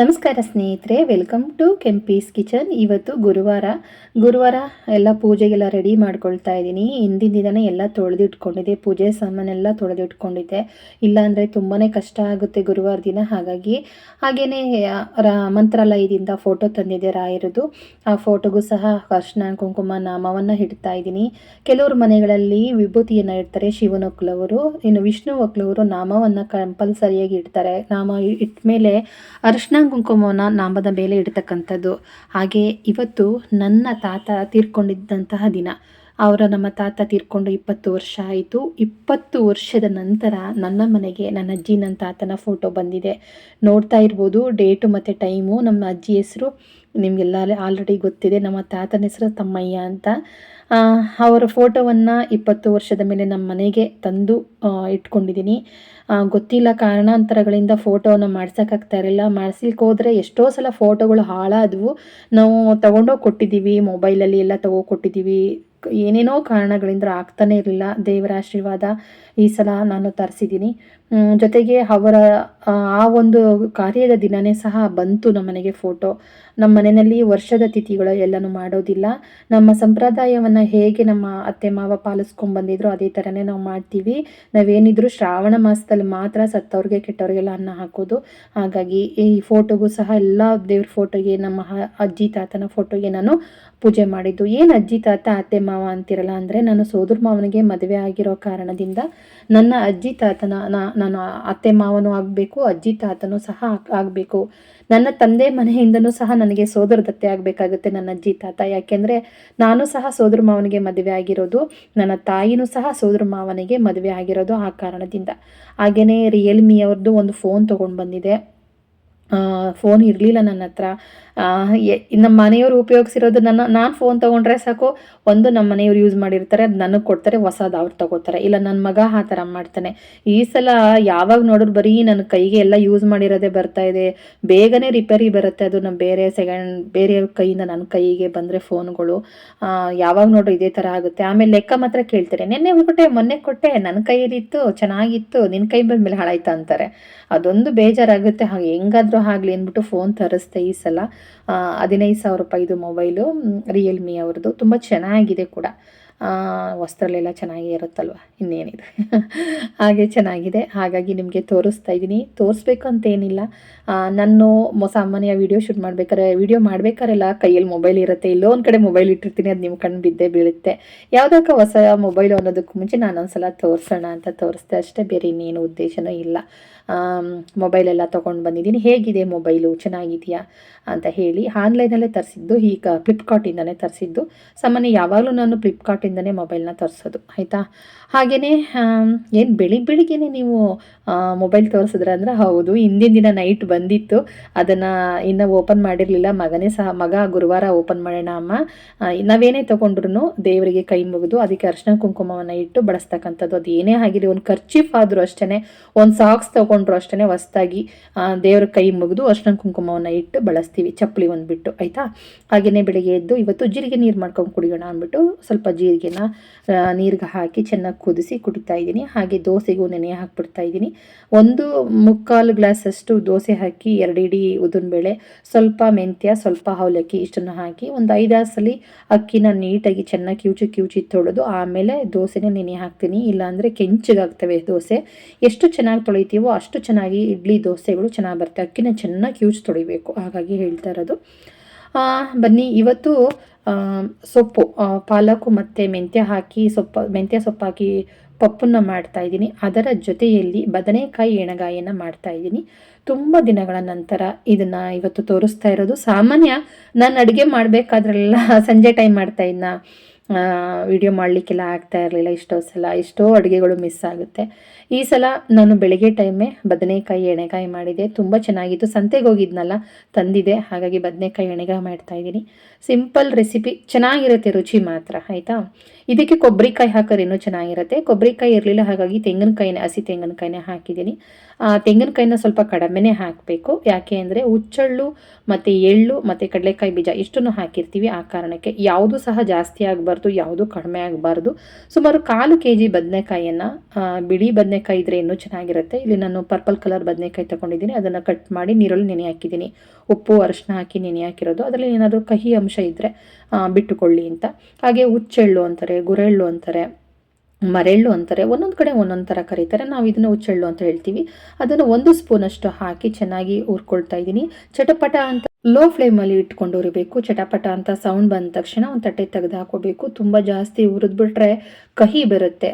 ನಮಸ್ಕಾರ ಸ್ನೇಹಿತರೆ welcome to Kempee's kitchen ಇವತ್ತು ಗುರುವಾರ ಗುರುವಾರ ಎಲ್ಲ ಪೂಜೆಗೆಲ್ಲ ರೆಡಿ ಮಾಡ್ಕೊಳ್ತಾ ಇದ್ದೀನಿ. ಹಿಂದಿನ ದಿನ ಎಲ್ಲ ತೊಳೆದಿಟ್ಕೊಂಡಿದ್ದೆ. ಪೂಜೆ ಸಾಮಾನೆಲ್ಲ ತೊಳೆದಿಟ್ಕೊಂಡಿದ್ದೆ. ಇಲ್ಲಾಂದರೆ ತುಂಬಾ ಕಷ್ಟ ಆಗುತ್ತೆ ಗುರುವಾರ ದಿನ. ಹಾಗಾಗಿ ಹಾಗೆಯೇ ರಾ, ಮಂತ್ರಾಲಯದಿಂದ ಫೋಟೋ ತಂದಿದ್ದೆ ರಾಯರದು. ಆ ಫೋಟೋಗೂ ಸಹ ಅರ್ಶನ, ಕುಂಕುಮ, ನಾಮವನ್ನು ಇಡ್ತಾ ಇದ್ದೀನಿ. ಕೆಲವರು ಮನೆಗಳಲ್ಲಿ ವಿಭೂತಿಯನ್ನು ಇಡ್ತಾರೆ, ಶಿವನ ಒಕ್ಲವರು ಇನ್ನು ವಿಷ್ಣು ಒಕ್ಲವರು ನಾಮವನ್ನು ಕಂಪಲ್ಸರಿಯಾಗಿ ಇಡ್ತಾರೆ. ನಾಮ ಇಟ್ಟ ಮೇಲೆ ಅರಿಶಿನ ಕುಂಕುಮವನ್ನು ನಾಮದ ಮೇಲೆ ಇಡ್ತಕ್ಕಂಥದ್ದು. ಹಾಗೆ ಇವತ್ತು ನನ್ನ ತಾತ ತೀರ್ಕೊಂಡಿದ್ದಂತಹ ದಿನ. ಅವರ ನಮ್ಮ ತಾತ ತೀರ್ಕೊಂಡು ಇಪ್ಪತ್ತು ವರ್ಷ ಆಯಿತು. ಇಪ್ಪತ್ತು ವರ್ಷದ ನಂತರ ನನ್ನ ಮನೆಗೆ ನನ್ನ ಅಜ್ಜಿ ನನ್ನ ತಾತನ ಫೋಟೋ ಬಂದಿದೆ. ನೋಡ್ತಾ ಇರ್ಬೋದು ಡೇಟು ಮತ್ತು ಟೈಮು ನಮ್ಮ ಅಜ್ಜಿ ಹೆಸರು ನಿಮಗೆಲ್ಲ ಆಲ್ರೆಡಿ ಗೊತ್ತಿದೆ. ನಮ್ಮ ತಾತನ ಹೆಸರು ತಮ್ಮಯ್ಯ ಅಂತ. ಅವರ ಫೋಟೋವನ್ನು ಇಪ್ಪತ್ತು ವರ್ಷದ ಮೇಲೆ ನಮ್ಮ ಮನೆಗೆ ತಂದು ಇಟ್ಕೊಂಡಿದ್ದೀನಿ. ಗೊತ್ತಿಲ್ಲ ಕಾರಣಾಂತರಗಳಿಂದ ಫೋಟೋವನ್ನು ಮಾಡ್ಸೋಕ್ಕಾಗ್ತಾ ಇರಲಿಲ್ಲ. ಮಾಡಿಸ್ಲಿಕ್ಕೆ ಹೋದರೆ ಎಷ್ಟೋ ಸಲ ಫೋಟೋಗಳು ಹಾಳಾದವು. ನಾವು ತಗೊಂಡೋಗಿ ಕೊಟ್ಟಿದ್ದೀವಿ, ಮೊಬೈಲಲ್ಲಿ ಎಲ್ಲ ತಗೋ ಕೊಟ್ಟಿದ್ದೀವಿ. ಏನೇನೋ ಕಾರಣಗಳಿಂದ ಆಗ್ತಾನೆ ಇರಲಿಲ್ಲ. ದೇವರ ಆಶೀರ್ವಾದ ಈ ಸಲ ನಾನು ತರಿಸಿದ್ದೀನಿ. ಜೊತೆಗೆ ಅವರ, ಆ ಒಂದು ಕಾರ್ಯದ ದಿನವೇ ಸಹ ಬಂತು ನಮ್ಮ ಮನೆಗೆ ಫೋಟೋ ನಮ್ಮ ಮನೆಯಲ್ಲಿ ವರ್ಷದ ತಿಥಿಗಳು ಎಲ್ಲನೂ ಮಾಡೋದಿಲ್ಲ. ನಮ್ಮ ಸಂಪ್ರದಾಯವನ್ನು ಹೇಗೆ ನಮ್ಮ ಅತ್ತೆ, ಮಾವ ಪಾಲಿಸ್ಕೊಂಡು ಬಂದಿದ್ರು ಅದೇ ಥರನೇ ನಾವು ಮಾಡ್ತೀವಿ. ನಾವೇನಿದ್ರು ಶ್ರಾವಣ ಮಾಸದಲ್ಲಿ ಮಾತ್ರ ಸತ್ತವ್ರಿಗೆ, ಕೆಟ್ಟವ್ರಿಗೆಲ್ಲ ಅನ್ನ ಹಾಕೋದು. ಹಾಗಾಗಿ ಈ ಫೋಟೋಗೂ ಸಹ ಎಲ್ಲ ದೇವ್ರ ಫೋಟೋಗೆ ನಮ್ಮ ಅಜ್ಜಿ, ತಾತನ ಫೋಟೋಗೆ ನಾನು ಪೂಜೆ ಮಾಡಿದ್ದು. ಏನು ಅಜ್ಜಿ, ತಾತ, ಅತ್ತೆ, ಮಾವ ಅಂತಿರಲ್ಲ, ಅಂದರೆ ನಾನು ಸೋದರ ಮಾವನಿಗೆ ಮದುವೆ ಆಗಿರೋ ಕಾರಣದಿಂದ ನನ್ನ ಅಜ್ಜಿ, ತಾತನ ನಾನು ಅತ್ತೆ ಮಾವನೂ ಆಗಬೇಕು, ಅಜ್ಜಿ ತಾತನೂ ಸಹ ಆಗಬೇಕು. ನನ್ನ ತಂದೆ ಮನೆಯಿಂದನೂ ಸಹ ನನಗೆ ಸೋದರ ದತ್ತೆ ಆಗಬೇಕಾಗುತ್ತೆ ನನ್ನ ಅಜ್ಜಿ ತಾತ. ಯಾಕೆಂದರೆ ನಾನು ಸಹ ಸೋದರ ಮಾವನಿಗೆ ಮದುವೆ ಆಗಿರೋದು, ನನ್ನ ತಾಯಿನೂ ಸಹ ಸೋದರ ಮಾವನಿಗೆ ಮದುವೆ ಆಗಿರೋದು ಆ ಕಾರಣದಿಂದ. ಹಾಗೆಯೇ ರಿಯಲ್ಮಿ ಅವ್ರದ್ದು ಒಂದು ಫೋನ್ ತೊಗೊಂಡು ಬಂದಿದೆ. ಫೋನ್ ಇರಲಿಲ್ಲ ನನ್ನ ಹತ್ರ. ನಮ್ಮ ಮನೆಯವರು ಉಪಯೋಗಿಸಿರೋದು ನನ್ನ, ನಾನು ಫೋನ್ ತೊಗೊಂಡ್ರೆ ಸಾಕು, ಒಂದು ನಮ್ಮ ಮನೆಯವ್ರು ಯೂಸ್ ಮಾಡಿರ್ತಾರೆ, ಅದು ನನಗೆ ಕೊಡ್ತಾರೆ, ಹೊಸದು ಅವ್ರು ತೊಗೋತಾರೆ. ಇಲ್ಲ ನನ್ನ ಮಗ ಆ ಥರ ಮಾಡ್ತಾನೆ. ಈ ಸಲ ಯಾವಾಗ ನೋಡಿದ್ರು ಬರೀ ನನ್ನ ಕೈಗೆ ಎಲ್ಲ ಯೂಸ್ ಮಾಡಿರೋದೇ ಬರ್ತಾ ಇದೆ. ಬೇಗನೆ ರಿಪೇರಿ ಬರುತ್ತೆ ಅದು ನಮ್ಮ ಬೇರೆ ಸೆಕೆಂಡ್ ಬೇರೆ ಕೈಯಿಂದ ನನ್ನ ಕೈಗೆ ಬಂದರೆ ಫೋನ್ಗಳು ಯಾವಾಗ ನೋಡ್ರಿ ಇದೇ ಥರ ಆಗುತ್ತೆ. ಆಮೇಲೆ ಲೆಕ್ಕ ಮಾತ್ರ ಕೇಳ್ತಾರೆ. ನಿನ್ನೆ ಕೊಟ್ಟೆ ಮೊನ್ನೆ ಕೊಟ್ಟೆ ನನ್ನ ಕೈಯಲ್ಲಿತ್ತು, ಚೆನ್ನಾಗಿತ್ತು ನಿನ್ನ ಕೈ ಬಂದ ಮೇಲೆ ಹಾಳಾಯ್ತಾ? ಅಂತಾರೆ. ಅದೊಂದು ಬೇಜಾರಾಗುತ್ತೆ. ಹಾಗೆ ಹೆಂಗಾದ್ರೂ ಆಗಲಿ ಅಂದ್ಬಿಟ್ಟು ಫೋನ್ ತರಿಸ್ದೆ ಈ ಸಲ. ಹದಿನೈದು ಸಾವಿರ ರೂಪಾಯಿದು ಮೊಬೈಲು ರಿಯಲ್ಮಿ ಅವ್ರದ್ದು ತುಂಬ ಚೆನ್ನಾಗಿದೆ ಕೂಡ. ವಸ್ತ್ರಲೆಲ್ಲ ಚೆನ್ನಾಗೇ ಇರುತ್ತಲ್ವ? ಇನ್ನೇನಿದೆ. ಹಾಗೆ ಚೆನ್ನಾಗಿದೆ. ಹಾಗಾಗಿ ನಿಮಗೆ ತೋರಿಸ್ತಾ ಇದ್ದೀನಿ. ತೋರಿಸ್ಬೇಕು ಅಂತೇನಿಲ್ಲ ನಾನು ಸಾಮಾನ್ಯ ವೀಡಿಯೋ ಶೂಟ್ ಮಾಡ್ಬೇಕಾದ್ರೆ ವೀಡಿಯೋ ಮಾಡ್ಬೇಕಾರೆಲ್ಲ ಕೈಯಲ್ಲಿ ಮೊಬೈಲ್ ಇರುತ್ತೆ. ಇಲ್ಲೋ ಒಂದು ಕಡೆ ಮೊಬೈಲ್ ಇಟ್ಟಿರ್ತೀನಿ, ಅದು ನಿಮ್ಮ ಕಣ್ಣು ಬಿದ್ದೇ ಬೀಳುತ್ತೆ. ಯಾವುದಕ್ಕೆ ಹೊಸ ಮೊಬೈಲು ಅನ್ನೋದಕ್ಕೆ ಮುಂಚೆ ನಾನು ಒಂದ್ಸಲ ತೋರಿಸೋಣ ಅಂತ ತೋರಿಸ್ದೆ. ಅಷ್ಟೇ ಬೇರೆ ಇನ್ನೇನು ಉದ್ದೇಶನೂ ಇಲ್ಲ. ಮೊಬೈಲೆಲ್ಲ ತೊಗೊಂಡು ಬಂದಿದ್ದೀನಿ. ಹೇಗಿದೆ ಮೊಬೈಲು ಚೆನ್ನಾಗಿದೆಯಾ? ಅಂತ ಹೇಳಿ ಆನ್ಲೈನಲ್ಲೇ ತರಿಸಿದ್ದು. ಈಗ ಫ್ಲಿಪ್ಕಾರ್ಟಿಂದನೇ ತರಿಸಿದ್ದು. ಸಾಮಾನ್ಯ ಯಾವಾಗಲೂ ನಾನು ಫ್ಲಿಪ್ಕಾರ್ಟಿಂದನೇ ಮೊಬೈಲ್ನ ತರಿಸೋದು. ಆಯಿತಾ? ಹಾಗೆಯೇ ಏನು ಬೆಳಿಗ್ಗೆ ಬೆಳಿಗ್ಗೆ ನೀವು ಮೊಬೈಲ್ ತೋರಿಸಿದ್ರೆ ಅಂದ್ರೆ ಹೌದು. ಹಿಂದಿನ ದಿನ ನೈಟ್ ಬಂದಿತ್ತು. ಅದನ್ನು ಇನ್ನು ಓಪನ್ ಮಾಡಿರಲಿಲ್ಲ. ಮಗನೇ ಸಹ, ಮಗ ಗುರುವಾರ ಓಪನ್ ಮಾಡೋಣ ಅಮ್ಮ. ನಾವೇನೇ ತೊಗೊಂಡ್ರು ದೇವರಿಗೆ ಕೈ ಮುಗಿದು ಅದಕ್ಕೆ ಅರ್ಶಿನ ಕುಂಕುಮವನ್ನು ಇಟ್ಟು ಬಳಸ್ತಕ್ಕಂಥದ್ದು. ಅದು ಏನೇ ಆಗಿರಲಿ, ಒಂದು ಖರ್ಚಿಫ್ ಆದರೂ ಅಷ್ಟೇ ಒಂದು ಸಾಕ್ಸ್ ತೊಗೊಂಡ್ರು ಅಷ್ಟೇ ಹೊಸ್ದಾಗಿ ದೇವ್ರ ಕೈ ಮುಗಿದು ಅರ್ಶನ ಕುಂಕುಮವನ್ನು ಇಟ್ಟು ಬಳಸ್ತೀವಿ, ಚಪ್ಪಲಿ ಒಂದು ಬಿಟ್ಟು ಆಯಿತಾ? ಹಾಗೆಯೇ ಬೆಳಗ್ಗೆ ಎದ್ದು ಇವತ್ತು ಜೀರಿಗೆ ನೀರು ಮಾಡ್ಕೊಂಡು ಕುಡಿಯೋಣ ಅಂದ್ಬಿಟ್ಟು ಸ್ವಲ್ಪ ಜೀರಿಗೆನ ನೀರಿಗೆ ಹಾಕಿ ಚೆನ್ನಾಗಿ ಕುದಿಸಿ ಕುಡಿತಾ ಇದ್ದೀನಿ. ಹಾಗೆ ದೋಸೆಗೂ ನೆನೆ ಹಾಕ್ಬಿಡ್ತಾ ಇದ್ದೀನಿ. ಒಂದು ಮುಕ್ಕಾಲು ಗ್ಲಾಸಷ್ಟು ದೋಸೆ ಹಾಕಿ ಎರಡು ಇಡೀ ಉದ್ದಿನಬೇಳೆ, ಸ್ವಲ್ಪ ಮೆಂತ್ಯ, ಸ್ವಲ್ಪ ಅವಲಕ್ಕಿ ಇಷ್ಟನ್ನು ಹಾಕಿ ಒಂದು ಐದಾರು ಸಲ ಅಕ್ಕಿನ ನೀಟಾಗಿ ಚೆನ್ನಾಗಿ ಕಿವುಚಿ ಕಿವುಚಿ ತೊಳೆದು ಆಮೇಲೆ ದೋಸೆನೇ ನೆನೆ ಹಾಕ್ತೀನಿ. ಇಲ್ಲಾಂದರೆ ಕೆಂಚಗಾಗ್ತವೆ ದೋಸೆ. ಎಷ್ಟು ಚೆನ್ನಾಗಿ ತೊಳಿತೀವೋ ಚೆನ್ನಾಗಿ ಇಡ್ಲಿ ದೋಸೆಗಳು ಚೆನ್ನಾಗಿ ಬರುತ್ತೆ. ಅಕ್ಕಿನ ಚೆನ್ನಾಗಿ ಕ್ಯೂಚ್ ತೊಳಿಬೇಕು. ಹಾಗಾಗಿ ಹೇಳ್ತಾ ಇರೋದು. ಬನ್ನಿ, ಇವತ್ತು ಸೊಪ್ಪು ಪಾಲಕು ಮತ್ತು ಮೆಂತ್ಯ ಹಾಕಿ ಸೊಪ್ಪು, ಮೆಂತ್ಯ ಸೊಪ್ಪು ಹಾಕಿ ಪಪ್ಪನ್ನು ಮಾಡ್ತಾ ಇದ್ದೀನಿ. ಅದರ ಜೊತೆಯಲ್ಲಿ ಬದನೆಕಾಯಿ ಎಣಗಾಯಿಯನ್ನು ಮಾಡ್ತಾ ಇದ್ದೀನಿ. ತುಂಬ ದಿನಗಳ ನಂತರ ಇದನ್ನು ಇವತ್ತು ತೋರಿಸ್ತಾ ಇರೋದು. ಸಾಮಾನ್ಯ ನಾನು ಅಡುಗೆ ಮಾಡಬೇಕಾದ್ರೆಲ್ಲ ಸಂಜೆ ಟೈಮ್ ಮಾಡ್ತಾ ಇದ್ನ? ವಿಡಿಯೋ ಮಾಡಲಿಕ್ಕೆಲ್ಲ ಆಗ್ತಾ ಇರಲಿಲ್ಲ, ಇಷ್ಟೋ ಸಲ, ಎಷ್ಟೋ ಅಡುಗೆಗಳು ಮಿಸ್ ಆಗುತ್ತೆ. ಈ ಸಲ ನಾನು ಬೆಳಗ್ಗೆ ಟೈಮೇ ಬದನೆಕಾಯಿ ಎಣೆಗಾಯಿ ಮಾಡಿದೆ, ತುಂಬ ಚೆನ್ನಾಗಿತ್ತು. ಸಂತೆಗೆ ಹೋಗಿದ್ನಲ್ಲ, ತಂದಿದೆ, ಹಾಗಾಗಿ ಬದನೆಕಾಯಿ ಎಣೆಗಾಯಿ ಮಾಡ್ತಾ ಇದ್ದೀನಿ. ಸಿಂಪಲ್ ರೆಸಿಪಿ ಚೆನ್ನಾಗಿರುತ್ತೆ ರುಚಿ ಮಾತ್ರ, ಆಯಿತಾ? ಇದಕ್ಕೆ ಕೊಬ್ಬರಿಕಾಯಿ ಹಾಕೋರು ಇನ್ನೂ ಚೆನ್ನಾಗಿರುತ್ತೆ. ಕೊಬ್ಬರಿಕಾಯಿ ಇರಲಿಲ್ಲ, ಹಾಗಾಗಿ ತೆಂಗಿನಕಾಯಿನೇ, ಹಸಿ ತೆಂಗಿನಕಾಯಿನೇ ಹಾಕಿದ್ದೀನಿ. ತೆಂಗಿನಕಾಯಿನ ಸ್ವಲ್ಪ ಕಡಿಮೆನೇ ಹಾಕಬೇಕು. ಯಾಕೆ ಅಂದರೆ ಹುಚ್ಚಳ್ಳು ಮತ್ತು ಎಳ್ಳು ಮತ್ತು ಕಡಲೆಕಾಯಿ ಬೀಜ ಇಷ್ಟನ್ನು ಹಾಕಿರ್ತೀವಿ ಆ ಕಾರಣಕ್ಕೆ, ಯಾವುದು ಸಹ ಜಾಸ್ತಿ ಆಗಬಾರ್ದು. ಆಗಬಾರ್ದು, ಯಾವುದು ಕಡಿಮೆ ಆಗಬಾರ್ದು. ಸುಮಾರು ಕಾಲು ಕೆ ಜಿ ಬದನೆಕಾಯಿಯನ್ನು ಬಿಳಿ ಬದನೆಕಾಯಿ ಇದ್ದರೆ ಇನ್ನೂ ಚೆನ್ನಾಗಿರುತ್ತೆ. ಇಲ್ಲಿ ನಾನು ಪರ್ಪಲ್ ಕಲರ್ ಬದನೆಕಾಯಿ ತೊಗೊಂಡಿದ್ದೀನಿ. ಅದನ್ನು ಕಟ್ ಮಾಡಿ ನೀರಲ್ಲಿ ನೆನೆ ಹಾಕಿದ್ದೀನಿ. ಉಪ್ಪು ಅರಿಶಿನ ಹಾಕಿ ನೆನೆ ಹಾಕಿರೋದು. ಅದರಲ್ಲಿ ಏನಾದರೂ ಕಹಿ ಅಂಶ ಇದ್ದರೆ ಬಿಟ್ಟುಕೊಳ್ಳಿ ಅಂತ. ಹಾಗೆ ಹುಚ್ಚೆಳ್ಳು ಅಂತಾರೆ, ಗುರೆಳ್ಳು ಅಂತಾರೆ, ಮರೆಳ್ಳು ಅಂತಾರೆ. ಒಂದೊಂದು ಕಡೆ ಒಂದೊಂದು ಥರ ಕರೀತಾರೆ. ನಾವು ಇದನ್ನು ಹುಚ್ಚೆಳ್ಳು ಅಂತ ಹೇಳ್ತೀವಿ. ಅದನ್ನು ಒಂದು ಸ್ಪೂನಷ್ಟು ಹಾಕಿ ಚೆನ್ನಾಗಿ ಹುರ್ಕೊಳ್ತಾ ಇದ್ದೀನಿ. ಚಟಪಟ ಅಂತ ಲೋ ಫ್ಲೇಮಲ್ಲಿ ಇಟ್ಕೊಂಡು ಉರಿಬೇಕು, ಚಟಪಟ ಅಂತ ಸೌಂಡ್ ಬಂದ ತಕ್ಷಣ ಒಂದು ತಟ್ಟೆ ತೆಗೆದು ಹಾಕೋಬೇಕು ತುಂಬ ಜಾಸ್ತಿ ಹುರಿದ್ಬಿಟ್ರೆ ಕಹಿ ಬರುತ್ತೆ.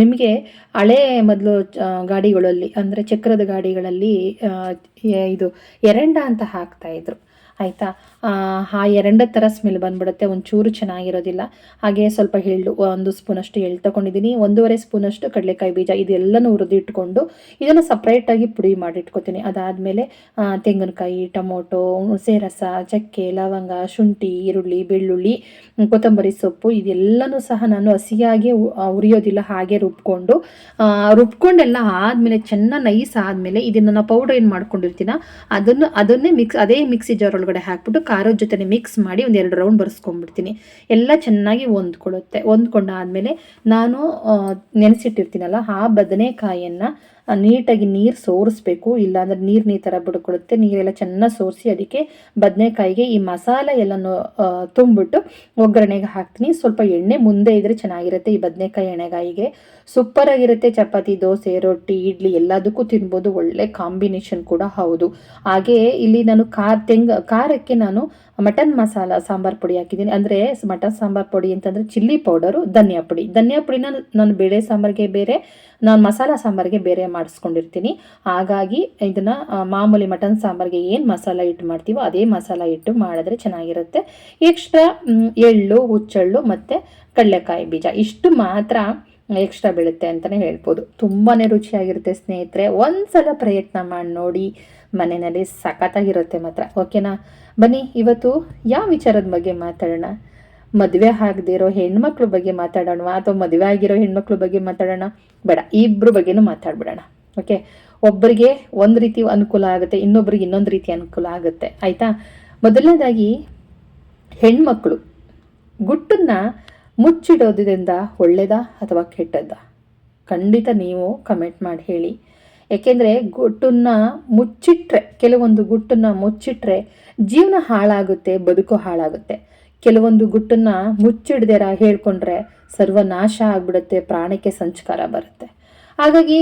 ನಿಮಗೆ ಹಳೆ ಮೊದಲು ಗಾಡಿಗಳಲ್ಲಿ, ಅಂದರೆ ಚಕ್ರದ ಗಾಡಿಗಳಲ್ಲಿ ಇದು ಎರಂಡ ಅಂತ ಹಾಕ್ತಾಯಿದ್ರು ಆಯಿತಾ? ಆ ಎರಡು ಥರ ಸ್ಮೆಲ್ ಬಂದ್ಬಿಡುತ್ತೆ. ಒಂಚೂರು ಚೆನ್ನಾಗಿರೋದಿಲ್ಲ. ಹಾಗೆ ಸ್ವಲ್ಪ ಎಳ್ಳು, ಒಂದು ಸ್ಪೂನಷ್ಟು ಎಳ್ಳು ತೊಗೊಂಡಿದ್ದೀನಿ. ಒಂದೂವರೆ ಸ್ಪೂನಷ್ಟು ಕಡಲೆಕಾಯಿ ಬೀಜ, ಇದೆಲ್ಲನೂ ಹುರಿದಿಟ್ಕೊಂಡು ಇದನ್ನು ಸಪ್ರೇಟಾಗಿ ಪುಡಿ ಮಾಡಿಟ್ಕೊತೀನಿ. ಅದಾದಮೇಲೆ ತೆಂಗಿನಕಾಯಿ, ಟೊಮೊಟೊ ಹುಣಸೆ ರಸ ಚಕ್ಕೆ, ಲವಂಗ, ಶುಂಠಿ, ಈರುಳ್ಳಿ, ಬೆಳ್ಳುಳ್ಳಿ ಕೊತ್ತಂಬರಿ ಸೊಪ್ಪು, ಇದೆಲ್ಲನೂ ಸಹ ನಾನು ಹಸಿಯಾಗಿ ಉರಿಯೋದಿಲ್ಲ ಹಾಗೆ ರುಬ್ಕೊಂಡು ರುಬ್ಕೊಂಡೆಲ್ಲ ಆದಮೇಲೆ, ಚೆನ್ನಾಗಿ ನೈಸ್ ಆದಮೇಲೆ ಇದನ್ನು ನಾನು ಪೌಡರ್ ಏನು ಮಾಡ್ಕೊಂಡಿರ್ತೀನ? ಅದನ್ನು, ಅದನ್ನೇ ಮಿಕ್ಸ್ ಅದೇ ಮಿಕ್ಸಿ ಜಾರ್ ಒಳಗಡೆ ಹಾಕ್ಬಿಟ್ಟು ಖಾರದ ಜೊತೆ ಮಿಕ್ಸ್ ಮಾಡಿ ಒಂದು ಎರಡು ರೌಂಡ್ ಬರ್ಸ್ಕೊಂಡ್ಬಿಡ್ತೀನಿ. ಎಲ್ಲ ಚೆನ್ನಾಗಿ ಹೊಂದ್ಕೊಳುತ್ತೆ ಹೊಂದ್ಕೊಂಡಾದ್ಮೇಲೆ ನಾನು ನೆನೆಸಿಟ್ಟಿರ್ತೀನಲ್ಲ, ಆ ಬದನೆಕಾಯನ್ನು ನೀಟಾಗಿ ನೀರು ಸೋರಿಸ್ಬೇಕು, ಇಲ್ಲಾಂದ್ರೆ ನೀರು ನೀರು ಥರ ಬಿಡ್ಕೊಡುತ್ತೆ ನೀರೆಲ್ಲ ಚೆನ್ನಾಗಿ ಸೋರಿಸಿ ಅದಕ್ಕೆ ಬದನೆಕಾಯಿಗೆ ಈ ಮಸಾಲೆ ಎಲ್ಲನೂ ತುಂಬಿಟ್ಟು ಒಗ್ಗರಣೆಗೆ ಹಾಕ್ತೀನಿ. ಸ್ವಲ್ಪ ಎಣ್ಣೆ ಮುಂದೆ ಇದ್ದರೆ ಚೆನ್ನಾಗಿರುತ್ತೆ ಈ ಬದನೆಕಾಯಿ ಎಣ್ಣೆಗಾಯಿಗೆ ಸೂಪರಾಗಿರುತ್ತೆ ಚಪಾತಿ, ದೋಸೆ, ರೊಟ್ಟಿ, ಇಡ್ಲಿ ಎಲ್ಲದಕ್ಕೂ ತಿನ್ಬೋದು. ಒಳ್ಳೆ ಕಾಂಬಿನೇಷನ್ ಕೂಡ ಹೌದು. ಹಾಗೆ ಇಲ್ಲಿ ನಾನು ಖಾರ, ತೆಂಗ, ಖಾರಕ್ಕೆ ನಾನು ಮಟನ್ ಮಸಾಲ ಸಾಂಬಾರು ಪುಡಿ ಹಾಕಿದ್ದೀನಿ. ಅಂದರೆ ಮಟನ್ ಸಾಂಬಾರು ಪುಡಿ ಅಂತಂದರೆ ಚಿಲ್ಲಿ ಪೌಡರು, ಧನಿಯಾ ಪುಡಿ. ಧನಿಯಾ ಪುಡಿನ ನಾನು ಬೇಳೆ ಸಾಂಬಾರಿಗೆ ಬೇರೆ, ನಾನು ಮಸಾಲ ಸಾಂಬಾರಿಗೆ ಬೇರೆ ಮಾಡಿಸ್ಕೊಂಡಿರ್ತೀನಿ. ಹಾಗಾಗಿ ಇದನ್ನು ಮಾಮೂಲಿ ಮಟನ್ ಸಾಂಬಾರಿಗೆ ಏನು ಮಸಾಲ ಇಟ್ಟು ಮಾಡ್ತೀವೋ ಅದೇ ಮಸಾಲ ಇಟ್ಟು ಮಾಡಿದ್ರೆ ಚೆನ್ನಾಗಿರುತ್ತೆ. ಎಕ್ಸ್ಟ್ರಾ ಎಳ್ಳು, ಹುಚ್ಚೆಳ್ಳು ಮತ್ತು ಕಡಲೆಕಾಯಿ ಬೀಜ. ಇಷ್ಟು ಮಾತ್ರ ಎಕ್ಸ್ಟ್ರಾ ಬೀಳುತ್ತೆ ಅಂತಲೇ ಹೇಳ್ಬೋದು. ತುಂಬಾ ರುಚಿಯಾಗಿರುತ್ತೆ ಸ್ನೇಹಿತರೆ. ಒಂದ್ಸಲ ಪ್ರಯತ್ನ ಮಾಡಿ ನೋಡಿ. ಮನೆಯಲ್ಲಿ ಸಖತ್ತಾಗಿರುತ್ತೆ ಮಾತ್ರ. ಓಕೆನಾ? ಬನ್ನಿ, ಇವತ್ತು ಯಾವ ವಿಚಾರದ ಬಗ್ಗೆ ಮಾತಾಡೋಣ? ಮದುವೆ ಆಗದಿರೋ ಹೆಣ್ಮಕ್ಳ ಬಗ್ಗೆ ಮಾತಾಡೋಣ ಅಥವಾ ಮದುವೆ ಆಗಿರೋ ಹೆಣ್ಮಕ್ಳ ಬಗ್ಗೆ ಮಾತಾಡೋಣ? ಬೇಡ ಇಬ್ಬರು ಬಗ್ಗೆನೂ ಮಾತಾಡ್ಬಿಡೋಣ ಓಕೆ ಒಬ್ಬರಿಗೆ ಒಂದು ರೀತಿ ಅನುಕೂಲ ಆಗುತ್ತೆ, ಇನ್ನೊಬ್ರಿಗೆ ಇನ್ನೊಂದು ರೀತಿ ಅನುಕೂಲ ಆಗುತ್ತೆ, ಆಯಿತಾ? ಮೊದಲನೇದಾಗಿ ಹೆಣ್ಮಕ್ಳು, ಗುಟ್ಟನ್ನು ಮುಚ್ಚಿಡೋದ್ರಿಂದ ಒಳ್ಳೆಯದಾ ಅಥವಾ ಕೆಟ್ಟದ್ದಾ? ಖಂಡಿತ ನೀವು ಕಮೆಂಟ್ ಮಾಡಿ ಹೇಳಿ. ಏಕೆಂದರೆ ಗುಟ್ಟನ್ನು ಮುಚ್ಚಿಟ್ರೆ, ಕೆಲವೊಂದು ಗುಟ್ಟನ್ನು ಮುಚ್ಚಿಟ್ರೆ ಜೀವನ ಹಾಳಾಗುತ್ತೆ, ಬದುಕು ಹಾಳಾಗುತ್ತೆ. ಕೆಲವೊಂದು ಗುಟ್ಟನ್ನು ಮುಚ್ಚಿಡ್ದೇರ ಹೇಳ್ಕೊಂಡ್ರೆ ಸರ್ವನಾಶ ಆಗ್ಬಿಡುತ್ತೆ, ಪ್ರಾಣಕ್ಕೆ ಸಂಚಕಾರ ಬರುತ್ತೆ. ಹಾಗಾಗಿ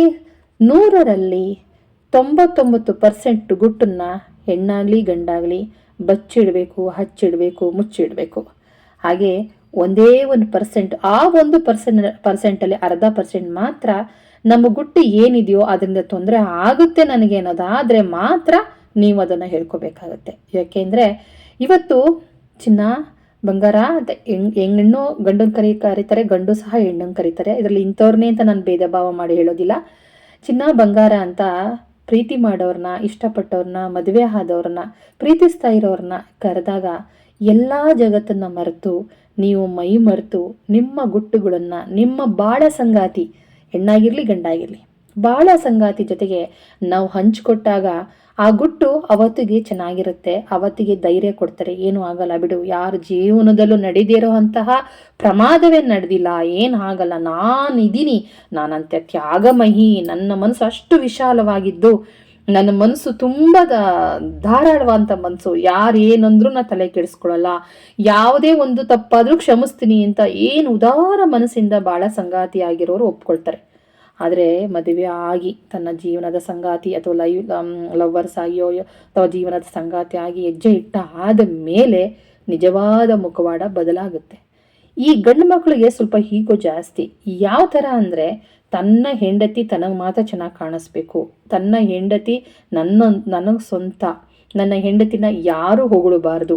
ನೂರರಲ್ಲಿ ತೊಂಬತ್ತೊಂಬತ್ತು ಪರ್ಸೆಂಟ್ ಗುಟ್ಟನ್ನು ಹೆಣ್ಣಾಗಲಿ, ಗಂಡಾಗಲಿ ಬಚ್ಚಿಡಬೇಕು, ಹಚ್ಚಿಡಬೇಕು, ಮುಚ್ಚಿಡಬೇಕು. ಹಾಗೆ ಒಂದೇ ಒಂದು ಪರ್ಸೆಂಟ್, ಆ ಒಂದು ಪರ್ಸೆಂಟ್ ಪರ್ಸೆಂಟಲ್ಲಿ ಅರ್ಧ ಪರ್ಸೆಂಟ್ ಮಾತ್ರ ನಮ್ಮ ಗುಟ್ಟು ಏನಿದೆಯೋ ಅದರಿಂದ ತೊಂದರೆ ಆಗುತ್ತೆ ನನಗೆ ಅನ್ನೋದಾದರೆ ಮಾತ್ರ ನೀವು ಅದನ್ನು ಹೇಳ್ಕೊಬೇಕಾಗತ್ತೆ. ಯಾಕೆಂದರೆ ಇವತ್ತು ಚಿನ್ನ ಬಂಗಾರ ಅಂತ ಹೆಂಗ್ ಹೆಣ್ಣು ಗಂಡನ ಕರಿ, ಕರೀತಾರೆ, ಗಂಡು ಸಹ ಹೆಣ್ಣನ್ನು ಕರೀತಾರೆ. ಇದರಲ್ಲಿ ಇಂಥವ್ರನ್ನೇ ಅಂತ ನಾನು ಭೇದ ಭಾವ ಮಾಡಿ ಹೇಳೋದಿಲ್ಲ. ಚಿನ್ನ, ಬಂಗಾರ ಅಂತ ಪ್ರೀತಿ ಮಾಡೋರನ್ನ ಇಷ್ಟಪಟ್ಟವ್ರನ್ನ ಮದುವೆ ಆದವ್ರನ್ನ ಪ್ರೀತಿಸ್ತಾ ಇರೋರನ್ನ ಕರೆದಾಗ ಎಲ್ಲ ಜಗತ್ತನ್ನು ಮರೆತು, ನೀವು ಮೈ ಮರೆತು, ನಿಮ್ಮ ಗುಟ್ಟುಗಳನ್ನು, ನಿಮ್ಮ ಬಾಳ ಸಂಗಾತಿ, ಹೆಣ್ಣಾಗಿರಲಿ ಗಂಡಾಗಿರಲಿ, ಬಾಳ ಸಂಗಾತಿ ಜೊತೆಗೆ ನಾವು ಹಂಚ್ಕೊಟ್ಟಾಗ ಆ ಗುಟ್ಟು ಅವತ್ತಿಗೆ ಚೆನ್ನಾಗಿರುತ್ತೆ, ಅವತ್ತಿಗೆ ಧೈರ್ಯ ಕೊಡ್ತಾರೆ. ಏನು ಆಗಲ್ಲ ಬಿಡು. ಯಾರ ಜೀವನದಲ್ಲೂ ನಡೀದಿರೋ ಅಂತಹ ಪ್ರಮಾದವೇ ನಡೆದಿಲ್ಲ. ಏನು ಆಗಲ್ಲ. ನಾನು ಇದ್ದೀನಿ. ನಾನಂತೆ ತ್ಯಾಗಮಹಿ. ನನ್ನ ಮನಸ್ಸು ಅಷ್ಟು ವಿಶಾಲವಾಗಿದ್ದು, ನನ್ನ ಮನಸ್ಸು ತುಂಬ ಧಾರಾಳವಂತ ಮನಸ್ಸು. ಯಾರು ಏನಂದ್ರೂ ನಾ ತಲೆ ಕೆಡಿಸ್ಕೊಳಲ್ಲ ಯಾವುದೇ ಒಂದು ತಪ್ಪಾದರೂ ಕ್ಷಮಿಸ್ತೀನಿ ಅಂತ ಏನು ಉದಾರ ಮನಸ್ಸಿಂದ ಭಾಳ ಸಂಗಾತಿಯಾಗಿರೋರು ಒಪ್ಕೊಳ್ತಾರೆ. ಆದರೆ ಮದುವೆ ಆಗಿ ತನ್ನ ಜೀವನದ ಸಂಗಾತಿ ಅಥವಾ ಲೈವ್ ಲವ್ವರ್ಸ್ ಆಗಿಯೋ ಅಥವಾ ಜೀವನದ ಸಂಗಾತಿ ಆಗಿ ಹೆಜ್ಜೆ ಇಟ್ಟ ಆದ ಮೇಲೆ ನಿಜವಾದ ಮುಖವಾಡ ಬದಲಾಗುತ್ತೆ. ಈ ಗಂಡು ಮಕ್ಕಳಿಗೆ ಸ್ವಲ್ಪ ಹೀಗೋ ಜಾಸ್ತಿ. ಯಾವ ಥರ ಅಂದರೆ ತನ್ನ ಹೆಂಡತಿ ತನಗೆ ಮಾತ್ರ ಚೆನ್ನಾಗಿ ಕಾಣಿಸ್ಬೇಕು. ತನ್ನ ಹೆಂಡತಿ ನನ್ನ, ನನಗೆ ಸ್ವಂತ. ನನ್ನ ಹೆಂಡತಿನ ಯಾರು ಹೊಗಳಬಾರ್ದು.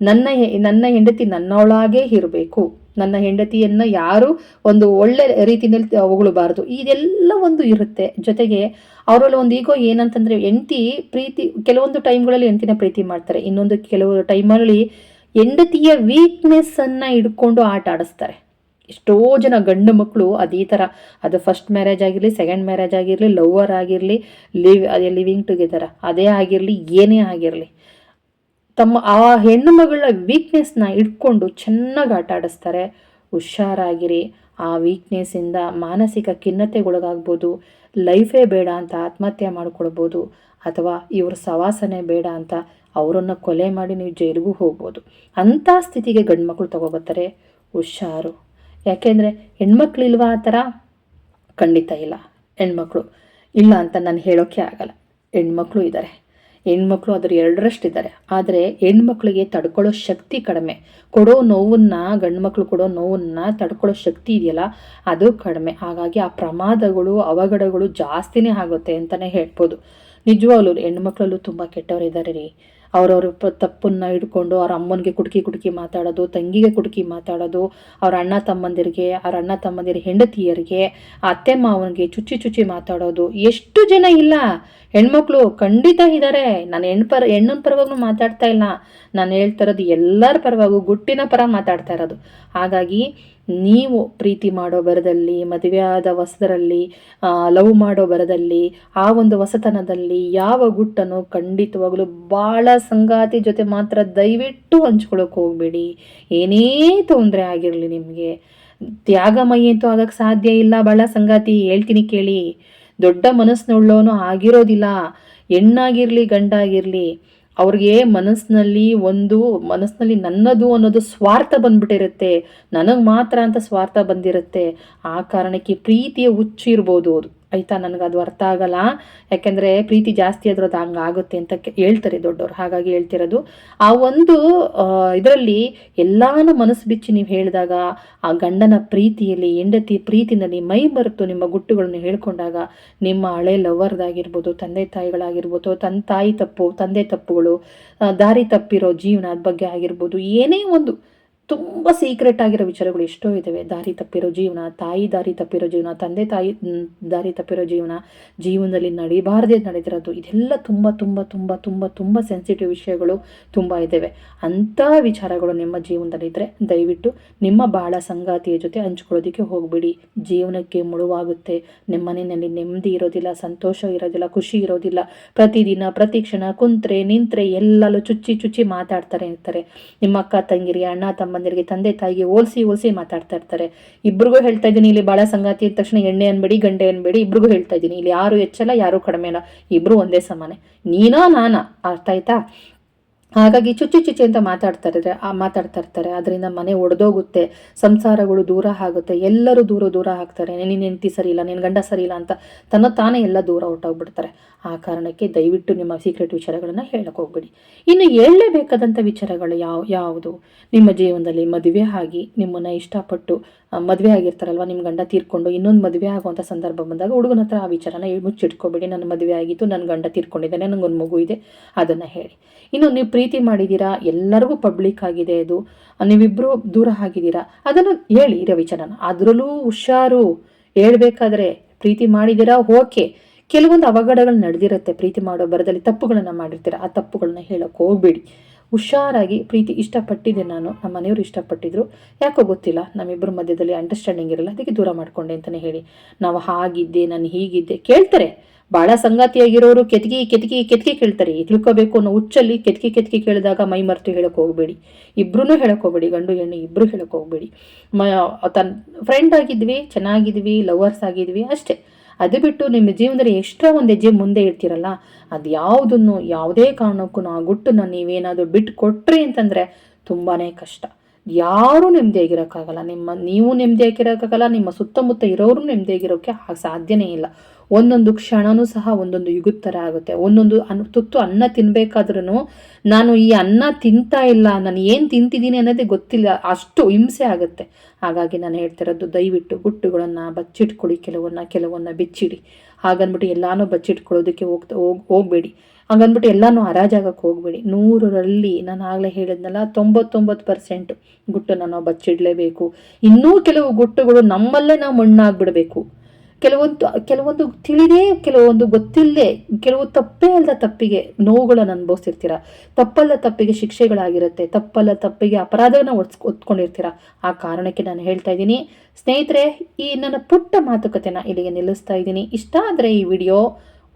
ನನ್ನ ನನ್ನ ಹೆಂಡತಿ ನನ್ನೊಳಗೆ ಇರಬೇಕು. ನನ್ನ ಹೆಂಡತಿಯನ್ನು ಯಾರು ಒಂದು ಒಳ್ಳೆ ರೀತಿಯಲ್ಲಿ ಹೊಗಳಬಾರ್ದು. ಇದೆಲ್ಲ ಒಂದು ಇರುತ್ತೆ. ಜೊತೆಗೆ ಅವರಲ್ಲಿ ಒಂದು ಈಗೋ ಏನಂತಂದರೆ ಹೆಂಡತಿ ಪ್ರೀತಿ, ಕೆಲವೊಂದು ಟೈಮ್ಗಳಲ್ಲಿ ಹೆಂಡತಿನ ಪ್ರೀತಿ ಮಾಡ್ತಾರೆ. ಇನ್ನೊಂದು ಕೆಲವು ಟೈಮಲ್ಲಿ ಹೆಂಡತಿಯ ವೀಕ್ನೆಸ್ಸನ್ನು ಇಟ್ಕೊಂಡು ಆಟ ಆಡಿಸ್ತಾರೆ. ಎಷ್ಟೋ ಜನ ಗಂಡು ಮಕ್ಕಳು ಅದೇ ಥರ ಅದು ಫಸ್ಟ್ ಮ್ಯಾರೇಜ್ ಆಗಿರಲಿ ಸೆಕೆಂಡ್ ಮ್ಯಾರೇಜ್ ಆಗಿರಲಿ ಲವರ್ ಆಗಿರಲಿ ಲಿವ್ ಅದೇ ಲಿವಿಂಗ್ ಟುಗೆದರ್ ಅದೇ ಆಗಿರಲಿ, ಏನೇ ಆಗಿರಲಿ. ತಮ್ಮ ಆ ಹೆಣ್ಣು ಮಗಳ ವೀಕ್ನೆಸ್ನ ಇಟ್ಕೊಂಡು ಚೆನ್ನಾಗಿ ಆಟ ಆಡಿಸ್ತಾರೆ. ಹುಷಾರಾಗಿರಿ. ಆ ವೀಕ್ನೆಸ್ಸಿಂದ ಮಾನಸಿಕ ಖಿನ್ನತೆಗೊಳಗಾಗ್ಬೋದು. ಲೈಫೇ ಬೇಡ ಅಂತ ಆತ್ಮಹತ್ಯೆ ಮಾಡ್ಕೊಳ್ಬೋದು. ಅಥವಾ ಇವ್ರ ಸವಾಸನೆ ಬೇಡ ಅಂತ ಅವರನ್ನು ಕೊಲೆ ಮಾಡಿ ನೀವು ಜೈಲಿಗೂ ಹೋಗ್ಬೋದು. ಅಂಥ ಸ್ಥಿತಿಗೆ ಗಂಡು ಮಕ್ಕಳು ತಗೊಬರ್ತಾರೆ ಹುಷಾರು. ಯಾಕೆಂದರೆ ಹೆಣ್ಮಕ್ಳಿಲ್ವಾ ಆ ಥರ? ಖಂಡಿತ ಇಲ್ಲ. ಹೆಣ್ಮಕ್ಳು. ಇಲ್ಲ ಅಂತ ನಾನು ಹೇಳೋಕ್ಕೆ ಆಗಲ್ಲ. ಹೆಣ್ಮಕ್ಳು ಇದ್ದಾರೆ ಹೆಣ್ಮಕ್ಳು ಅದ್ರ ಎರಡರಷ್ಟಿದ್ದಾರೆ. ಆದರೆ ಹೆಣ್ಮಕ್ಳಿಗೆ ತಡ್ಕೊಳ್ಳೋ ಶಕ್ತಿ ಕಡಿಮೆ. ಕೊಡೋ ನೋವನ್ನು ಗಂಡು ಮಕ್ಕಳು ಕೊಡೋ ನೋವನ್ನು ತಡ್ಕೊಳ್ಳೋ ಶಕ್ತಿ ಇದೆಯಲ್ಲ, ಅದು ಕಡಿಮೆ. ಹಾಗಾಗಿ ಆ ಪ್ರಮಾದಗಳು, ಅವಘಡಗಳು ಜಾಸ್ತಿನೇ ಆಗುತ್ತೆ ಅಂತಲೇ ಹೇಳ್ಬೋದು. ನಿಜವಾಗ್ಲೂ, ಹೆಣ್ಮಕ್ಳಲ್ಲೂ ತುಂಬ ಕೆಟ್ಟವರಿದ್ದಾರೆ ರೀ. ಅವ್ರವ್ರ ತಪ್ಪನ್ನ ಹಿಡ್ಕೊಂಡು ಅವ್ರ ಅಮ್ಮನಿಗೆ ಕುಟುಕಿ ಕುಟುಕಿ ಮಾತಾಡೋದು, ತಂಗಿಗೆ ಕುಟುಕಿ ಮಾತಾಡೋದು, ಅವ್ರ ಅಣ್ಣ ತಮ್ಮಂದಿರಿಗೆ, ಅವ್ರ ಅಣ್ಣ ತಮ್ಮಂದಿರ ಹೆಂಡತಿಯರಿಗೆ, ಅತ್ತೆ ಮಾವನಿಗೆ ಚುಚ್ಚಿ ಚುಚ್ಚಿ ಮಾತಾಡೋದು. ಎಷ್ಟು ಜನ ಇಲ್ಲ. ಹೆಣ್ಮಕ್ಳು ಖಂಡಿತ ಇದ್ದಾರೆ ನಾನು ಹೆಣ್ಣು ಪರ, ಹೆಣ್ಣಿನ ಪರವಾಗೂ ಮಾತಾಡ್ತಾ ಇಲ್ಲ. ನಾನು ಹೇಳ್ತಾ ಇರೋದು ಎಲ್ಲರ ಪರವಾಗೂ ಗುಟ್ಟಿನ ಪರ ಮಾತಾಡ್ತಾ ಇರೋದು. ಹಾಗಾಗಿ ನೀವು ಪ್ರೀತಿ ಮಾಡೋ ಬರದಲ್ಲಿ ಮದುವೆಯಾದ ಹೊಸದರಲ್ಲಿ ಲವ್ ಮಾಡೋ ಬರದಲ್ಲಿ ಆ ಒಂದು ಹೊಸತನದಲ್ಲಿ ಯಾವ ಗುಟ್ಟನ್ನು ಖಂಡಿತವಾಗಲೂ ಭಾಳ ಸಂಗಾತಿ ಜೊತೆ ಮಾತ್ರ ದಯವಿಟ್ಟು ಹಂಚ್ಕೊಳಕ್ಕೆ ಹೋಗಬೇಡಿ. ಏನೇ ತೊಂದರೆ ಆಗಿರಲಿ ನಿಮಗೆ. ತ್ಯಾಗಮಯ ಅಂತೂ ಆಗಕ್ಕೆ ಸಾಧ್ಯ ಇಲ್ಲ. ಭಾಳ ಸಂಗಾತಿ ಹೇಳ್ತೀನಿ ಕೇಳಿ. ದೊಡ್ಡ ಮನಸ್ಸಿನೊಳ್ಳೋನು ಆಗಿರೋದಿಲ್ಲ. ಹೆಣ್ಣಾಗಿರಲಿ ಗಂಡಾಗಿರಲಿ. ಅವ್ರಿಗೆ ಮನಸ್ಸಿನಲ್ಲಿ ಒಂದು, ಮನಸ್ಸಿನಲ್ಲಿ ನನ್ನದು ಅನ್ನೋದು ಸ್ವಾರ್ಥ ಬಂದ್ಬಿಟ್ಟಿರುತ್ತೆ. ನನಗೆ ಮಾತ್ರ ಅಂತ ಸ್ವಾರ್ಥ ಬಂದಿರುತ್ತೆ. ಆ ಕಾರಣಕ್ಕೆ ಪ್ರೀತಿಯ ಹುಚ್ಚು ಇರ್ಬೋದು ಅದು. ಆಯಿತಾ, ನನಗೆ ಅದು ಅರ್ಥ ಆಗಲ್ಲ. ಯಾಕೆಂದರೆ ಪ್ರೀತಿ ಜಾಸ್ತಿ ಆದರೂ ಅದು ಹಂಗಾಗುತ್ತೆ ಅಂತ ಹೇಳ್ತಾರೆ ದೊಡ್ಡವರು. ಹಾಗಾಗಿ ಹೇಳ್ತಿರೋದು, ಆ ಒಂದು ಇದರಲ್ಲಿ ಎಲ್ಲಾನು ಮನಸ್ಸು ಬಿಚ್ಚಿ ನೀವು ಹೇಳಿದಾಗ, ಆ ಗಂಡನ ಪ್ರೀತಿಯಲ್ಲಿ, ಹೆಂಡತಿ ಪ್ರೀತಿನಲ್ಲಿ ಮೈ ಬರುತ್ತು ನಿಮ್ಮ ಗುಟ್ಟುಗಳನ್ನು ಹೇಳ್ಕೊಂಡಾಗ, ನಿಮ್ಮ ಹಳೆ ಲವರ್ದಾಗಿರ್ಬೋದು ತಂದೆ ತಾಯಿಗಳಾಗಿರ್ಬೋದು ತನ್ನ ತಾಯಿ ತಪ್ಪು, ತಂದೆ ತಪ್ಪುಗಳು ದಾರಿ ತಪ್ಪಿರೋ ಜೀವನ ಬಗ್ಗೆ ಆಗಿರ್ಬೋದು, ಏನೇ ಒಂದು ತುಂಬ ಸೀಕ್ರೆಟ್ ಆಗಿರೋ ವಿಚಾರಗಳು ಎಷ್ಟೋ ಇದ್ದಾವೆ ದಾರಿ ತಪ್ಪಿರೋ ಜೀವನ, ತಾಯಿ ದಾರಿ ತಪ್ಪಿರೋ ಜೀವನ, ತಂದೆ ತಾಯಿ ದಾರಿ ತಪ್ಪಿರೋ ಜೀವನ, ಜೀವನದಲ್ಲಿ ನಡಿಬಾರ್ದೇ ನಡೆದಿರೋದು ಇದೆಲ್ಲ ತುಂಬ ತುಂಬ ತುಂಬ ತುಂಬ ತುಂಬ ಸೆನ್ಸಿಟಿವ್ ವಿಷಯಗಳು ತುಂಬ ಇದ್ದಾವೆ ಅಂಥ ವಿಚಾರಗಳು ನಿಮ್ಮ ಜೀವನದಲ್ಲಿದ್ದರೆ ದಯವಿಟ್ಟು ನಿಮ್ಮ ಬಾಳ ಸಂಗಾತಿಯ ಜೊತೆ ಹಂಚ್ಕೊಳ್ಳೋದಕ್ಕೆ ಹೋಗಬೇಡಿ. ಜೀವನಕ್ಕೆ ಮುಳುವಾಗುತ್ತೆ. ನಿಮ್ಮ ಮನೆಯಲ್ಲಿ ನೆಮ್ಮದಿ ಇರೋದಿಲ್ಲ, ಸಂತೋಷ ಇರೋದಿಲ್ಲ, ಖುಷಿ ಇರೋದಿಲ್ಲ. ಪ್ರತಿದಿನ, ಪ್ರತಿ ಕ್ಷಣ ಕುಂತ್ರೆ, ನಿಂತ್ರೆ ಎಲ್ಲಲ್ಲೂ ಚುಚ್ಚಿ ಚುಚ್ಚಿ ಮಾತಾಡ್ತಾರೆ, ಇರ್ತಾರೆ. ನಿಮ್ಮ ಅಕ್ಕ, ತಂಗಿರಿ, ಅಣ್ಣ, ತಮ್ಮ ತಮ್ಮಂದಿರಿಗೆ ತಂದೆ ತಾಯಿಗೆ ಹೋಲಿಸಿ ಹೋಲಿಸಿ ಮಾತಾಡ್ತಾ ಇರ್ತಾರೆ. ಇಬ್ರಿಗೂ ಹೇಳ್ತಾ ಇದ್ದೀನಿ, ಇಲ್ಲಿ ಬಾಳ ಸಂಗಾತಿ ಇದ್ದ ತಕ್ಷಣ ಎಣ್ಣೆ ಅನ್ಬೇಡಿ, ಗಂಡೆ ಅನ್ಬೇಡಿ, ಇಬ್ರಿಗೂ ಹೇಳ್ತಾ ಇದ್ದೀನಿ. ಇಲ್ಲಿ ಯಾರು ಹೆಚ್ಚಲ್ಲ, ಯಾರು ಕಡಿಮೆ ಅಲ್ಲ. ಇಬ್ರು ಒಂದೇ ಸಮಾನೆ. ನೀನೋ ನಾನಾ, ಅರ್ಥ ಆಯ್ತಾ? ಹಾಗಾಗಿ ಚುಚ್ಚು ಚುಚ್ಚಿ ಅಂತ ಮಾತಾಡ್ತಾ ಆ ಮಾತಾಡ್ತಾ ಇರ್ತಾರೆ. ಅದರಿಂದ ಮನೆ ಒಡೆದೋಗುತ್ತೆ, ಸಂಸಾರಗಳು ದೂರ ಆಗುತ್ತೆ. ಎಲ್ಲರೂ ದೂರ ದೂರ ಆಗ್ತಾರೆ. ನಿನ್ನ ಹೆಂಡತಿ ಸರಿ ಇಲ್ಲ ನಿನ್ನ ಗಂಡ ಸರಿ ಇಲ್ಲ ಅಂತ ತನ್ನ ತಾನೇ ಎಲ್ಲ ದೂರ ಹೊಟ್ಟೋಗ್ಬಿಡ್ತಾರೆ ಆ ಕಾರಣಕ್ಕೆ ದಯವಿಟ್ಟು ನಿಮ್ಮ ಸೀಕ್ರೆಟ್ ವಿಚಾರಗಳನ್ನು ಹೇಳಕ್ಕೆ ಹೋಗ್ಬಿಡಿ. ಇನ್ನು ಹೇಳಲೇಬೇಕಾದಂಥ ವಿಚಾರಗಳು ಯಾವ, ಯಾವುದು? ನಿಮ್ಮ ಜೀವನದಲ್ಲಿ ಮದುವೆ ಆಗಿ ನಿಮ್ಮನ್ನು ಇಷ್ಟಪಟ್ಟು ಮದುವೆ ಆಗಿರ್ತಾರಲ್ವ ನಿಮ್ಮ ಗಂಡ ತೀರ್ಕೊಂಡು ಇನ್ನೊಂದು ಮದುವೆ ಆಗುವಂಥ ಸಂದರ್ಭ ಬಂದಾಗ ಹುಡುಗನ ಹತ್ರ ಆ ವಿಚಾರನ ಮುಚ್ಚಿಟ್ಕೊಬೇಡಿ, ನನ್ನ ಮದುವೆ ಆಗಿತ್ತು ನನ್ನ ಗಂಡ ತೀರ್ಕೊಂಡಿದ್ದಾನೆ ನನಗೊಂದು ಮಗು ಇದೆ, ಅದನ್ನು ಹೇಳಿ. ಇನ್ನು ನೀವು ಪ್ರೀತಿ ಮಾಡಿದ್ದೀರಾ ಎಲ್ಲರಿಗೂ ಪಬ್ಲಿಕ್ ಆಗಿದೆ ಅದು. ನೀವಿಬ್ಬರು ದೂರ ಆಗಿದ್ದೀರಾ? ಅದನ್ನು ಹೇಳಿ ಇರೋ ವಿಚಾರನ. ಅದರಲ್ಲೂ ಹುಷಾರು. ಹೇಳಬೇಕಾದ್ರೆ ಪ್ರೀತಿ ಮಾಡಿದ್ದೀರಾ ಓಕೆ. ಕೆಲವೊಂದು ಅವಘಡಗಳು ನಡೆದಿರುತ್ತೆ ಪ್ರೀತಿ ಮಾಡೋ ಬರದಲ್ಲಿ, ತಪ್ಪುಗಳನ್ನು ಮಾಡಿರ್ತೀರ? ಆ ತಪ್ಪುಗಳನ್ನ ಹೇಳೋಕೆ ಹೋಗ್ಬೇಡಿ. ಹುಷಾರಾಗಿ ಪ್ರೀತಿ ಇಷ್ಟಪಟ್ಟಿದ್ದೆ ನಾನು. ನಮ್ಮ ಮನೆಯವರು ಇಷ್ಟಪಟ್ಟಿದ್ರು. ಯಾಕೋ ಗೊತ್ತಿಲ್ಲ, ನಮ್ಮಿಬ್ಬರ ಮಧ್ಯದಲ್ಲಿ ಅಂಡರ್ಸ್ಟ್ಯಾಂಡಿಂಗ್ ಇರಲ್ಲ. ಅದಕ್ಕೆ ದೂರ ಮಾಡ್ಕೊಂಡೆ ಅಂತಲೇ ಹೇಳಿ. ನಾವು ಹಾಗಿದ್ದೆ, ನಾನು ಹೀಗಿದ್ದೆ. ಕೇಳ್ತಾರೆ. ಭಾಳ ಸಂಗಾತಿಯಾಗಿರೋರು ಕೆತ್ಕಿ ಕೆತ್ಕಿ ಕೆತ್ಕಿ ಕೇಳ್ತಾರೆ. ತಿಳ್ಕೋಬೇಕು ಅನ್ನೋ ಹುಚ್ಚಲ್ಲಿ ಕೆತ್ಕಿ ಕೆತ್ಕಿ ಕೇಳಿದಾಗ ಮೈ ಮರೆತು ಹೇಳಕ್ಕೆ ಹೋಗಬೇಡಿ. ಇಬ್ರು ಹೇಳಕ್ಕೆ ಹೋಗಬೇಡಿ. ಗಂಡು, ಹೆಣ್ಣು ಇಬ್ಬರು ಹೇಳಕ್ಕೆ ಹೋಗ್ಬೇಡಿ. ಮ ತನ್ನ ಫ್ರೆಂಡ್ ಆಗಿದ್ವಿ, ಚೆನ್ನಾಗಿದ್ವಿ ಲವರ್ಸ್ ಆಗಿದ್ವಿ, ಅಷ್ಟೇ. ಅದು ಬಿಟ್ಟು ನಿಮ್ಮ ಜೀವನದಲ್ಲಿ ಎಷ್ಟೋ ಒಂದು ಹೆಜ್ಜೆ ಮುಂದೆ ಇರ್ತೀರಲ್ಲ ಅದು ಯಾವುದನ್ನು, ಯಾವುದೇ ಕಾರಣಕ್ಕೂ ಆ ಗುಟ್ಟನ್ನು ನೀವೇನಾದರೂ ಬಿಟ್ಟು ಕೊಟ್ರಿ ಅಂತಂದರೆ ತುಂಬಾ ಕಷ್ಟ. ಯಾರೂ ನೆಮ್ಮದಿಯಾಗಿರೋಕ್ಕಾಗಲ್ಲ ನಿಮ್ಮ, ನೀವು ನೆಮ್ಮದಿಯಾಗಿರೋಕ್ಕಾಗಲ್ಲ ನಿಮ್ಮ ಸುತ್ತಮುತ್ತ ಇರೋರು ನೆಮ್ಮದಿಯಾಗಿರೋಕ್ಕೆ ಸಾಧ್ಯನೇ ಇಲ್ಲ. ಒಂದೊಂದು ಕ್ಷಣನೂ ಸಹ ಒಂದೊಂದು ಯುಗದ ಥರ ಆಗುತ್ತೆ. ಒಂದೊಂದು ಅನ್, ತುತ್ತು ಅನ್ನ ತಿನ್ಬೇಕಾದ್ರೂ ನಾನು ಈ ಅನ್ನ ತಿಂತಾ ಇಲ್ಲ, ನಾನು ಏನು ತಿಂತಿದ್ದೀನಿ ಅನ್ನೋದೇ ಗೊತ್ತಿಲ್ಲ. ಅಷ್ಟು ಹಿಂಸೆ ಆಗುತ್ತೆ. ಹಾಗಾಗಿ ನಾನು ಹೇಳ್ತಿರೋದು ದಯವಿಟ್ಟು ಗುಟ್ಟುಗಳನ್ನು ಬಚ್ಚಿಟ್ಕೊಳ್ಳಿ, ಕೆಲವನ್ನ ಕೆಲವನ್ನ ಬಿಚ್ಚಿಡಿ. ಹಾಗನ್ಬಿಟ್ಟು ಎಲ್ಲಾನು ಬಚ್ಚಿಟ್ಕೊಳ್ಳೋದಕ್ಕೆ ಹೋಗ್ತಾ, ಹೋಗಿ, ಹೋಗಬೇಡಿ. ಹಂಗನ್ಬಿಟ್ಟು ಎಲ್ಲಾನು ಹರಾಜಾಗಕ್ಕೆ ಹೋಗ್ಬೇಡಿ. ನೂರರಲ್ಲಿ ನಾನು ಆಗಲೇ ಹೇಳಿದ್ನಲ್ಲ, ತೊಂಬತ್ತೊಂಬತ್ತು ಪರ್ಸೆಂಟ್ ಗುಟ್ಟನ್ನು ನಾವು ಬಚ್ಚಿಡಲೇಬೇಕು ಇನ್ನೂ ಕೆಲವು ಗುಟ್ಟುಗಳು ನಮ್ಮಲ್ಲೇ ನಾವು ಮಣ್ಣಾಗ್ಬಿಡಬೇಕು. ಕೆಲವೊಂದು ಕೆಲವೊಂದು ತಿಳಿದೇ, ಕೆಲವೊಂದು ಗೊತ್ತಿಲ್ಲದೆ, ಕೆಲವು ತಪ್ಪೇ ಅಲ್ಲದ ತಪ್ಪಿಗೆ ನೋವುಗಳನ್ನು ಅನುಭವಿಸಿರ್ತೀರ ತಪ್ಪಲ್ಲ ತಪ್ಪಿಗೆ ಶಿಕ್ಷೆಗಳಾಗಿರುತ್ತೆ, ತಪ್ಪಲ್ಲ ತಪ್ಪಿಗೆ ಅಪರಾಧವನ್ನು ಒಡ್ಸ್, ಒತ್ಕೊಂಡಿರ್ತೀರ. ಆ ಕಾರಣಕ್ಕೆ ನಾನು ಹೇಳ್ತಾ ಇದ್ದೀನಿ, ಸ್ನೇಹಿತರೆ, ಈ ನನ್ನ ಪುಟ್ಟ ಮಾತುಕತೆನ ಇಲ್ಲಿಗೆ ನಿಲ್ಲಿಸ್ತಾ ಇದ್ದೀನಿ. ಇಷ್ಟ ಆದರೆ ಈ ವಿಡಿಯೋ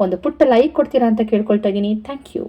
ಒಂದು ಪುಟ್ಟ ಲೈಕ್ ಕೊಡ್ತೀರಾ ಅಂತ ಕೇಳ್ಕೊಳ್ತಾ ಇದ್ದೀನಿ. Thank you